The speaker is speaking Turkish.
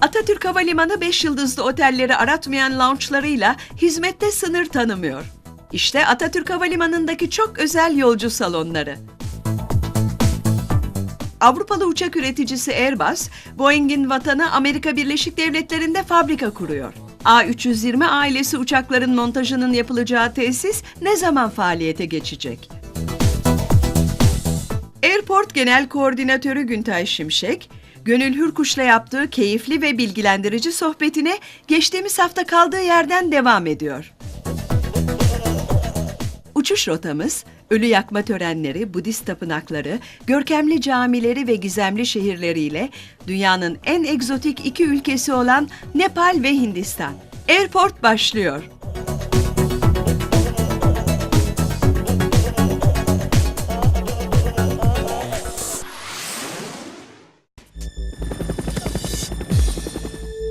Atatürk Havalimanı 5 yıldızlı otelleri aratmayan lounge'larıyla hizmette sınır tanımıyor. İşte Atatürk Havalimanı'ndaki çok özel yolcu salonları. Avrupalı uçak üreticisi Airbus, Boeing'in vatanı Amerika Birleşik Devletleri'nde fabrika kuruyor. A320 ailesi uçakların montajının yapılacağı tesis ne zaman faaliyete geçecek? Airport Genel Koordinatörü Güntay Şimşek, Gönül Hürkuş'la yaptığı keyifli ve bilgilendirici sohbetine geçtiğimiz hafta kaldığı yerden devam ediyor. Uçuş rotamız, ölü yakma törenleri, Budist tapınakları, görkemli camileri ve gizemli şehirleriyle dünyanın en egzotik iki ülkesi olan Nepal ve Hindistan. Airport başlıyor.